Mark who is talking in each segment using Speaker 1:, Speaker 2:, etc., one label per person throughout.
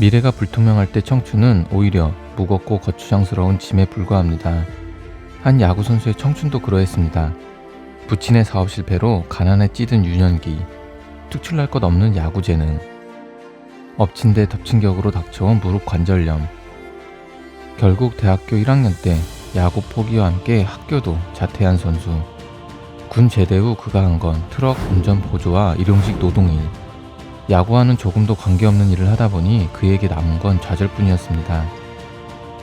Speaker 1: 미래가 불투명할 때 청춘은 오히려 무겁고 거추장스러운 짐에 불과합니다. 한 야구 선수의 청춘도 그러했습니다. 부친의 사업 실패로 가난에 찌든 유년기, 특출날 것 없는 야구 재능, 엎친 데 덮친 격으로 닥쳐온 무릎 관절염. 결국 대학교 1학년 때 야구 포기와 함께 학교도 자퇴한 선수. 군 제대 후 그가 한 건 트럭 운전 보조와 일용직 노동일. 야구와는 조금도 관계없는 일을 하다 보니 그에게 남은 건 좌절뿐이었습니다.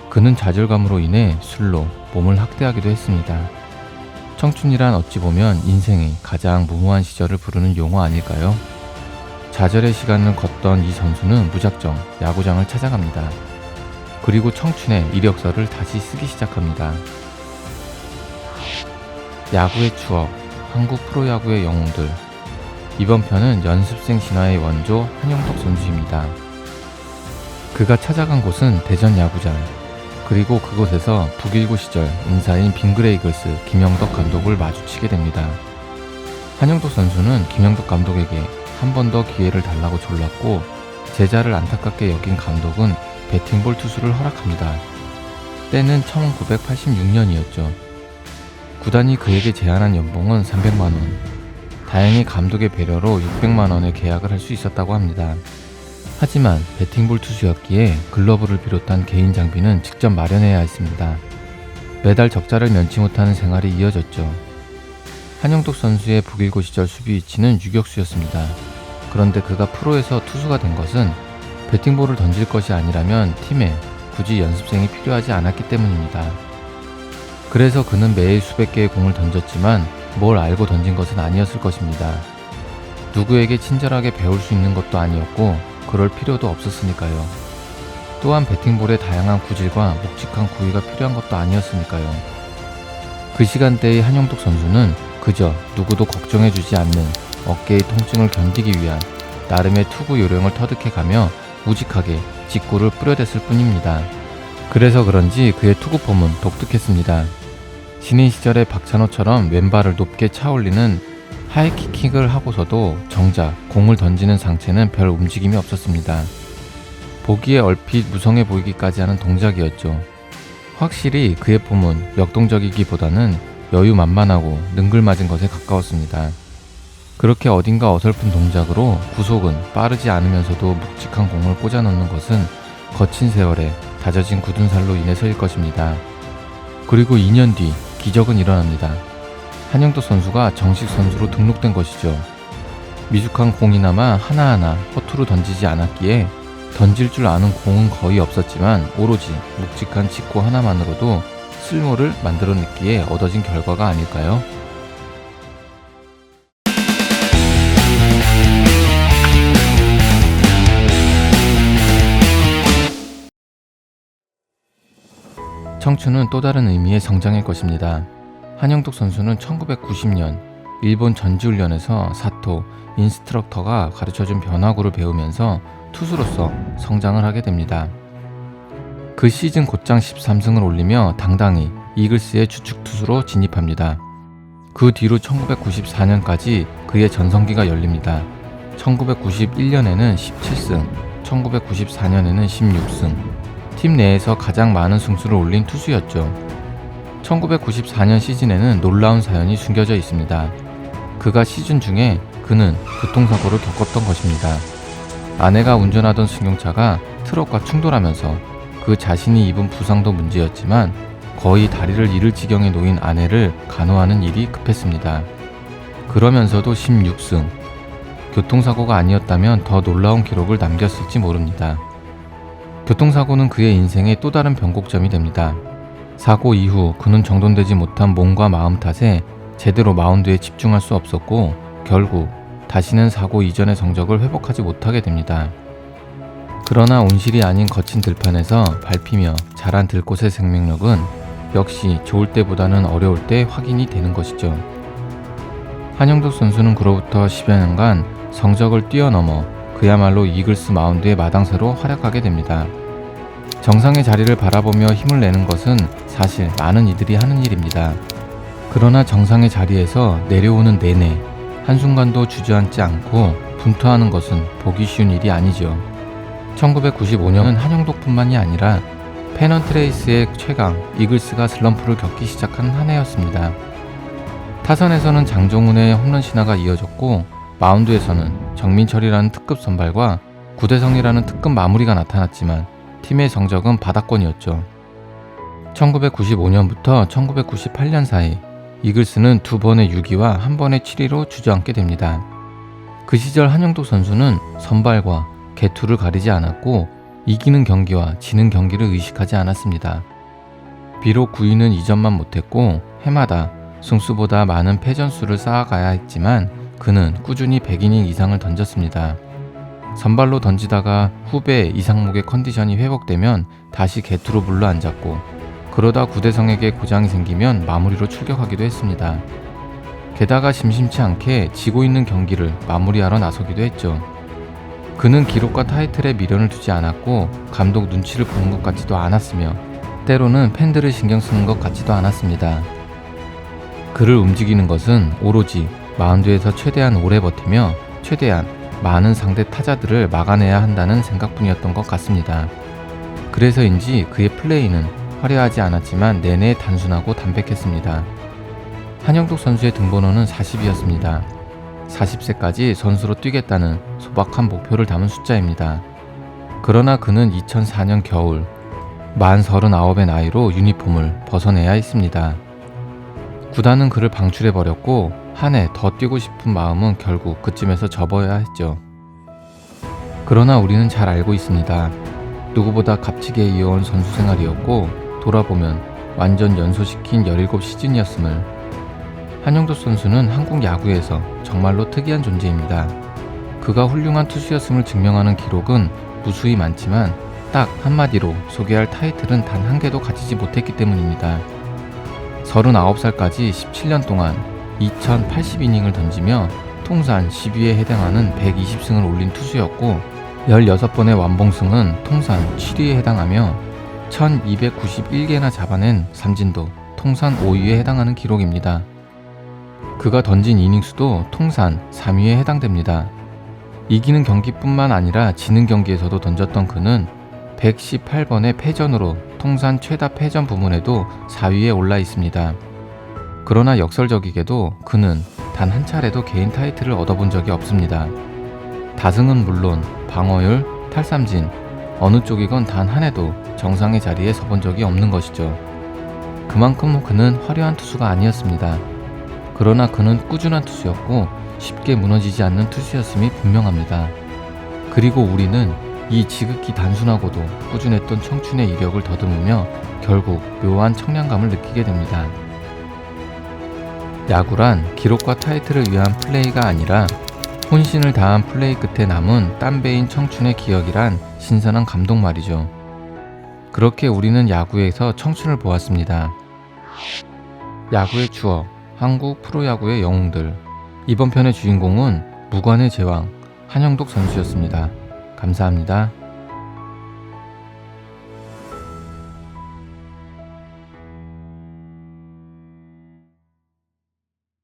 Speaker 1: 그는 좌절감으로 인해 술로 몸을 학대하기도 했습니다. 청춘이란 어찌 보면 인생의 가장 무모한 시절을 부르는 용어 아닐까요? 좌절의 시간을 걷던 이 선수는 무작정 야구장을 찾아갑니다. 그리고 청춘의 이력서를 다시 쓰기 시작합니다. 야구의 추억, 한국 프로야구의 영웅들. 이번 편은 연습생 신화의 원조 한용덕 선수입니다. 그가 찾아간 곳은 대전 야구장. 그리고 그곳에서 북일고 시절 인사인 빙그레이글스 김영덕 감독을 마주치게 됩니다. 한영덕 선수는 김영덕 감독에게 한 번 더 기회를 달라고 졸랐고 제자를 안타깝게 여긴 감독은 배팅볼 투수를 허락합니다. 때는 1986년이었죠. 구단이 그에게 제안한 연봉은 300만 원. 다행히 감독의 배려로 600만 원의 계약을 할 수 있었다고 합니다. 하지만 배팅볼 투수였기에 글러브를 비롯한 개인 장비는 직접 마련해야 했습니다. 매달 적자를 면치 못하는 생활이 이어졌죠. 한영덕 선수의 북일고 시절 수비 위치는 유격수였습니다. 그런데 그가 프로에서 투수가 된 것은 배팅볼을 던질 것이 아니라면 팀에 굳이 연습생이 필요하지 않았기 때문입니다. 그래서 그는 매일 수백 개의 공을 던졌지만 뭘 알고 던진 것은 아니었을 것입니다. 누구에게 친절하게 배울 수 있는 것도 아니었고 그럴 필요도 없었으니까요. 또한 배팅볼의 다양한 구질과 묵직한 구위가 필요한 것도 아니었으니까요. 그 시간대의 한영덕 선수는 그저 누구도 걱정해주지 않는 어깨의 통증을 견디기 위한 나름의 투구 요령을 터득해가며 우직하게 직구를 뿌려댔을 뿐입니다. 그래서 그런지 그의 투구 폼은 독특했습니다. 신인 시절의 박찬호처럼 왼발을 높게 차올리는 하이킥킥을 하고서도 정작 공을 던지는 상체는 별 움직임이 없었습니다. 보기에 얼핏 무성해 보이기까지 하는 동작이었죠. 확실히 그의 폼은 역동적이기보다는 여유만만하고 능글맞은 것에 가까웠습니다. 그렇게 어딘가 어설픈 동작으로 구속은 빠르지 않으면서도 묵직한 공을 꽂아 넣는 것은 거친 세월에 다져진 굳은 살로 인해서일 것입니다. 그리고 2년 뒤 기적은 일어납니다. 한영도 선수가 정식 선수로 등록된 것이죠. 미숙한 공이나마 하나하나 허투루 던지지 않았기에 던질 줄 아는 공은 거의 없었지만 오로지 묵직한 직구 하나만으로도 쓸모를 만들어냈기에 얻어진 결과가 아닐까요? 청춘은 또 다른 의미의 성장일 것입니다. 한영덕 선수는 1990년 일본 전지훈련에서 사토 인스트럭터가 가르쳐준 변화구를 배우면서 투수로서 성장을 하게 됩니다. 그 시즌 곧장 13승을 올리며 당당히 이글스의 주축 투수로 진입합니다. 그 뒤로 1994년까지 그의 전성기가 열립니다. 1991년에는 17승, 1994년에는 16승, 팀 내에서 가장 많은 승수를 올린 투수였죠. 1994년 시즌에는 놀라운 사연이 숨겨져 있습니다. 그가 시즌 중에 그는 교통사고를 겪었던 것입니다. 아내가 운전하던 승용차가 트럭과 충돌하면서 그 자신이 입은 부상도 문제였지만 거의 다리를 잃을 지경에 놓인 아내를 간호하는 일이 급했습니다. 그러면서도 16승. 교통사고가 아니었다면 더 놀라운 기록을 남겼을지 모릅니다. 교통사고는 그의 인생의 또 다른 변곡점이 됩니다. 사고 이후 그는 정돈되지 못한 몸과 마음 탓에 제대로 마운드에 집중할 수 없었고 결국 다시는 사고 이전의 성적을 회복하지 못하게 됩니다. 그러나 온실이 아닌 거친 들판에서 밟히며 자란 들꽃의 생명력은 역시 좋을 때보다는 어려울 때 확인이 되는 것이죠. 한영덕 선수는 그로부터 10여 년간 성적을 뛰어넘어 그야말로 이글스 마운드의 마당새로 활약하게 됩니다. 정상의 자리를 바라보며 힘을 내는 것은 사실 많은 이들이 하는 일입니다. 그러나 정상의 자리에서 내려오는 내내 한순간도 주저앉지 않고 분투하는 것은 보기 쉬운 일이 아니죠. 1995년은 한영독뿐만이 아니라 페넌트레이스의 최강 이글스가 슬럼프를 겪기 시작한 한 해였습니다. 타선에서는 장종훈의 홈런 신화가 이어졌고 마운드에서는 정민철이라는 특급 선발과 구대성이라는 특급 마무리가 나타났지만 팀의 성적은 바닥권이었죠. 1995년부터 1998년 사이 이글스는 두 번의 6위와 한 번의 7위로 주저앉게 됩니다. 그 시절 한영독 선수는 선발과 개투를 가리지 않았고 이기는 경기와 지는 경기를 의식하지 않았습니다. 비록 9위는 이전만 못했고 해마다 승수보다 많은 패전수를 쌓아가야 했지만 그는 꾸준히 100이닝 이상을 던졌습니다. 선발로 던지다가 후배 이상목의 컨디션이 회복되면 다시 개투로 물러앉았고 그러다 구대성에게 고장이 생기면 마무리로 출격하기도 했습니다. 게다가 심심치 않게 지고 있는 경기를 마무리하러 나서기도 했죠. 그는 기록과 타이틀에 미련을 두지 않았고 감독 눈치를 보는 것 같지도 않았으며 때로는 팬들을 신경 쓰는 것 같지도 않았습니다. 그를 움직이는 것은 오로지 마운드에서 최대한 오래 버티며 최대한 많은 상대 타자들을 막아내야 한다는 생각뿐이었던 것 같습니다. 그래서인지 그의 플레이는 화려하지 않았지만 내내 단순하고 담백했습니다. 한영독 선수의 등번호는 40이었습니다. 40세까지 선수로 뛰겠다는 소박한 목표를 담은 숫자입니다. 그러나 그는 2004년 겨울 만 39의 나이로 유니폼을 벗어내야 했습니다. 구단은 그를 방출해버렸고 한 해 더 뛰고 싶은 마음은 결국 그쯤에서 접어야 했죠. 그러나 우리는 잘 알고 있습니다. 누구보다 값지게 이어온 선수 생활이었고 돌아보면 완전 연소시킨 17시즌이었음을 한영도 선수는 한국 야구에서 정말로 특이한 존재입니다. 그가 훌륭한 투수였음을 증명하는 기록은 무수히 많지만 딱 한마디로 소개할 타이틀은 단 한 개도 가지지 못했기 때문입니다. 39살까지 17년 동안 2080이닝을 던지며 통산 10위에 해당하는 120승을 올린 투수였고 16번의 완봉승은 통산 7위에 해당하며 1291개나 잡아낸 삼진도 통산 5위에 해당하는 기록입니다. 그가 던진 이닝수도 통산 3위에 해당됩니다. 이기는 경기뿐만 아니라 지는 경기에서도 던졌던 그는 118번의 패전으로 통산 최다 패전 부문에도 4위에 올라 있습니다. 그러나 역설적이게도 그는 단 한 차례도 개인 타이틀을 얻어본 적이 없습니다. 다승은 물론 방어율, 탈삼진, 어느 쪽이건 단 한 해도 정상의 자리에 서본 적이 없는 것이죠. 그만큼 그는 화려한 투수가 아니었습니다. 그러나 그는 꾸준한 투수였고 쉽게 무너지지 않는 투수였음이 분명합니다. 그리고 우리는 이 지극히 단순하고도 꾸준했던 청춘의 이력을 더듬으며 결국 묘한 청량감을 느끼게 됩니다. 야구란 기록과 타이틀을 위한 플레이가 아니라 혼신을 다한 플레이 끝에 남은 땀배인 청춘의 기억이란 신선한 감동 말이죠. 그렇게 우리는 야구에서 청춘을 보았습니다. 야구의 추억, 한국 프로야구의 영웅들. 이번 편의 주인공은 무관의 제왕 한영독 선수였습니다. 감사합니다.